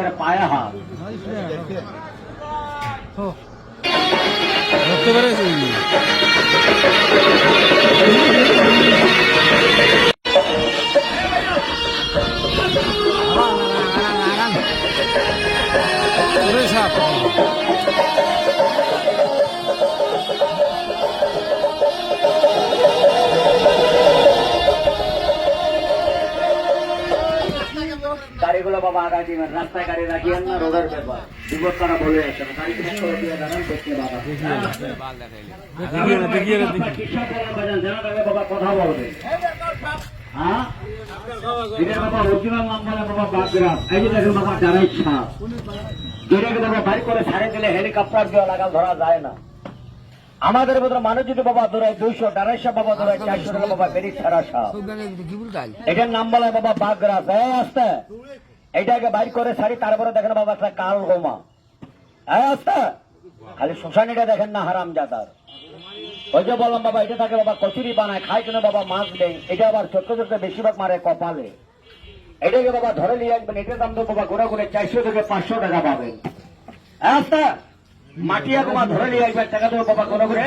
ঈশ্বর পায়া হাত বুঝলি? ওরে সাপ। বাবা আগায় দিবেন রাস্তায় গাড়ি রাখিয়েন না রোডের ব্যাপার। বিপদ করা বলে আছে গাড়ি থেকে সরে দিয়ে দাঁড়ান দেখতে বাবা। কথা বলবে। হ্যাঁ? বাবা অরিজিনাল নাম বলে বাবা বাগরাম। এই যে দেখেন বাবা জানাই সাপ। যেটাকে বাবা বাড়ি করে ছাড়ে দিলে হেলিকপ্টার দিয়ে লাগাল ধরা যায় না। আমাদের ভিতরে মানুষ যদি বাবা ধরায় দুইশো আড়াইশো বাবা ধরায় চারশো টাকা বাবা বেরিয়ে ছাড়া সাপ। এটার নাম বলে বাবা বাগরাস আসতে এটাকে বাইর করে সারি, তারপরে দেখেন বাবা, একটা কাল গোমা। হ্যাঁ আসতে। খালি শুশানিটা দেখেন না হারাম জাদার ওই যে বললাম বাবা, এটা থাকে বাবা কচুরি বানায়, খায় কেন বাবা, মাছ দেয় এটা আবার ছোট্ট ছোট্ট বেশিরভাগ মারে কপালে। এটাকে বাবা ধরে নিয়ে আসবেন, এটার দাম তো বাবা ঘুরে ঘুরে চারশো থেকে পাঁচশো টাকা পাবেন। হ্যাঁ আসতে। মাটিয়া গোমা ধরে নিয়ে আসবেন, টাকা দেবো বাবা কোনো করে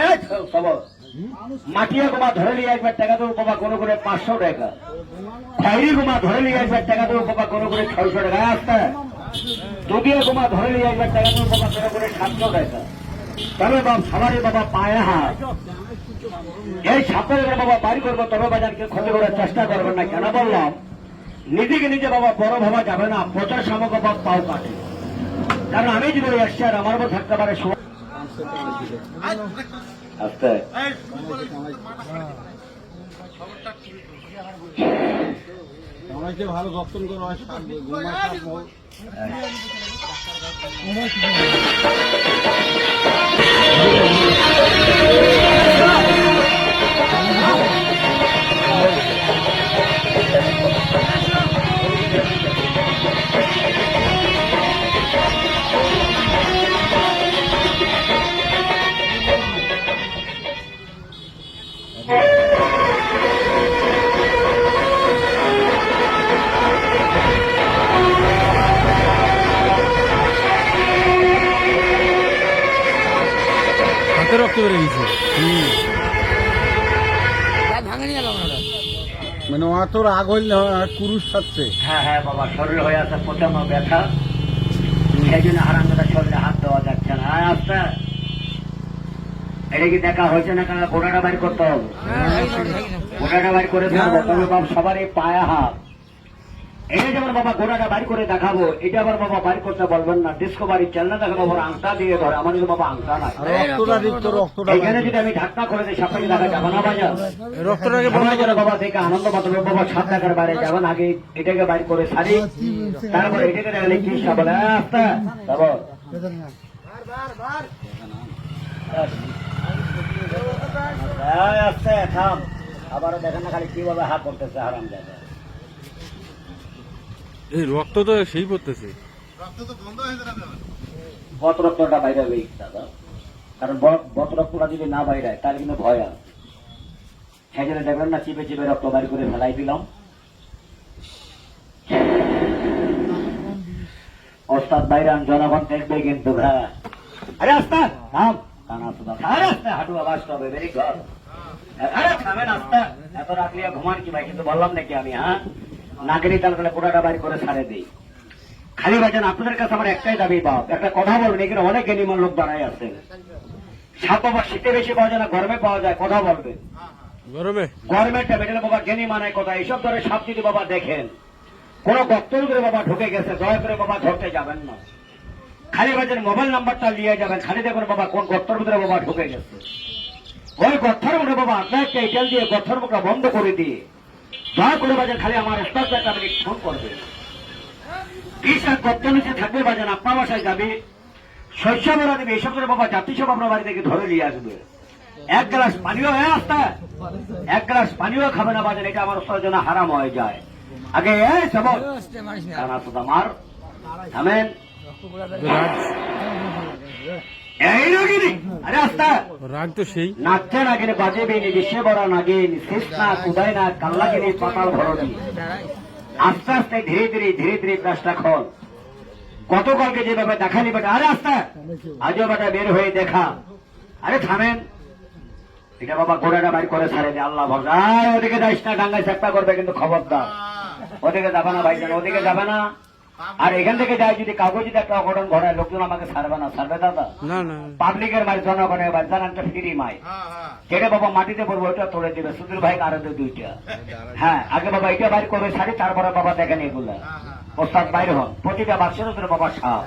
মাটিয়া গোমা ধরে নিয়ে আসবেন টাকা দেবো বাবা কোনো করে পাঁচশো টাকা। খয়রি গোমা ধরে নিয়ে আসবেন টাকা দেবো বাবা কোনো করে ছয়শো টাকা। আসতে দুদিয়া গোমা ধরে নিয়ে আসবেন টাকা দেবো বাবা কোনো করে সাতশো টাকা। তবে বাবা সবারই বাবা পায়ে হাত। এই সাপের বাবা বাড়ি করব, তবে বাজারকে ক্ষতি করার চেষ্টা করবেন না। কেন বললাম? নিজেকে নিজে বাবা বড় ভাবা যাবে না। প্রচার সামগ্র পাও কাটে। কারণ আমি যদি আসছি আর আমার উপর থাকতে পারে আস্তে। ভালো যত্ন করো হাতে রক্ত বেড়ে গেছে। মানে অত রাগ হইল কুরুষ থাকছে হ্যাঁ হ্যাঁ বাবা শরীর হয়ে আছে প্রচণ্ড ব্যথা। সেই জন্য হারাঙ্গাটা শরীরে হাত দেওয়া যাচ্ছে না। হ্যাঁ আস্তে। এটা কি দেখা হয়েছে না কারণ গোড়াটা বাইর করতে হবে। গোড়াটা বাইর করে তবে সবারই পায়া হাত। এটা যেমন বাবা গোড়াটা বাইর করে দেখাবো এটা আবার বাবা বাইর করতে বলবেন না বাড়ি আবার আংটা দিয়ে ধরে আমার কিন্তু বাবা আংটা রক্তটা এখানে যদি আমি করে দিই সাপটাকে দেখা যাবে না বাজার রক্তটাকে বন্ধ বন্ধ করে বাবা দেখে আনন্দ পাতবে বাবা সাত টাকার বাইরে যাবেন আগে এটাকে বাইর করে সারি তারপর এটাকে দেখলে কি বলে আস্তে তারপর এই আস্তে থাম আবার দেখেন না খালি কীভাবে হাত করতেছে হারাম জায়গা এই রক্ত তো সেই পড়তেছে। বতরক্তটা বাইরে হবে দাদা। কারণ ব- বতরক্তটা যদি না বাইরে হয়, তাহলে কিন্তু ভয় আছে। সেই দেখবেন না চিপে চিপে রক্ত বাইর করে ফেলাই দিলাম। ওস্তাদ বাইরান জনগণ দেখবে কিন্তু হ্যাঁ। আরে থাম কানা সুদা আরে হাঁটু আওয়াজ হবে। ভেরি গুড আরে থামেন আস্তা এত রাখলিয়া ঘুমান কি ভাই কিন্তু বললাম নাকি আমি হ্যাঁ? নাগরি তাল করে পুরাটা বাইর করে ছাড়ে দিই। খালি বাজান আপনাদের কাছে আমার একটাই দাবি বাপ একটা কথা বলবেন এখানে অনেক এনিমাল লোক দাঁড়ায় আছে। সাপ বাবা শীতে বেশি পাওয়া যায় না গরমে পাওয়া যায় কথা বলবেন গরমে? বাবা জ্ঞানী মানায় কথা এইসব ধরে সাপ যদি বাবা দেখেন কোন করে বাবা ঢুকে গেছে দয়া করে বাবা ধরতে যাবেন না। খালি বাজার মোবাইল নাম্বারটা নিয়ে যাবেন খালি দেখুন বাবা কোন গর্তর ভিতরে বাবা ঢুকে গেছে। ওই গর্থর মুখে বাবা আপনার একটা এটেল দিয়ে গর্থর মুখটা বন্ধ করে দিয়ে দয়া করে বাজার খালি আমার একটা আপনি ফোন করবে বিশাল গর্ত নিচে থাকবে বাজার আপনার বাসায় যাবে। শস্য বেড়া দেবে এইসব করে বাবা জাতিসব আপনার বাড়ি থেকে ধরে নিয়ে আসবে। এক গ্লাস পানিও হ্যাঁ আস্তা। এক গ্লাস পানিও খাবে না বাজার এটা আমার ওস্তাদের জন্য হারাম হয়ে যায়। আগে কানা তো আমার থামেন। রাগ এই নাগিনি আরে আস্তা রাগ তো সেই। নাচতে নাগিনি বাজেবি নি বিশ্বে বড় নাগিন শেষ না কুদায় না কাল্লাগিনি পাতাল ভরণি। আস্তে আস্তে ধীরে ধীরে ধীরে ধীরে প্রাসটা খোল। গতকালকে যেভাবে দেখালি বেটা আরে আস্তে। আজও বেটা বের হয়ে দেখা। আরে থামেন। এটা বাবা গোড়াটা বাইর করে ছাড়ে দে আল্লাহ ভরসা। ওদিকে যাইস না ডাঙ্গায় চেষ্টা করবে কিন্তু খবরদার। ওদিকে যাবে না ভাই ওদিকে যাবে না। আর এখান থেকে যায় যদি কাউকে যদি একটা অঘটন ঘটায় লোকজন আমাকে ছাড়বে না ছাড়বে দাদা? না না। পাবলিকের মাই জনগণের বাড়ি জানান ফিরি মাই যেটা বাবা মাটিতে পড়ব ওটা তোলে দিবে। সুধীর ভাই আরও দুইটা। হ্যাঁ আগে বাবা এটা বাইর করবে সারি তারপরে বাবা দেখেন এগুলা। ওস্তাদ বাইর হন। প্রতিটা বাক্সের উপরে বাবা সাপ।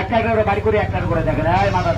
একটা করে বাড়ি করে একটা করে দেখেন। এই মাথা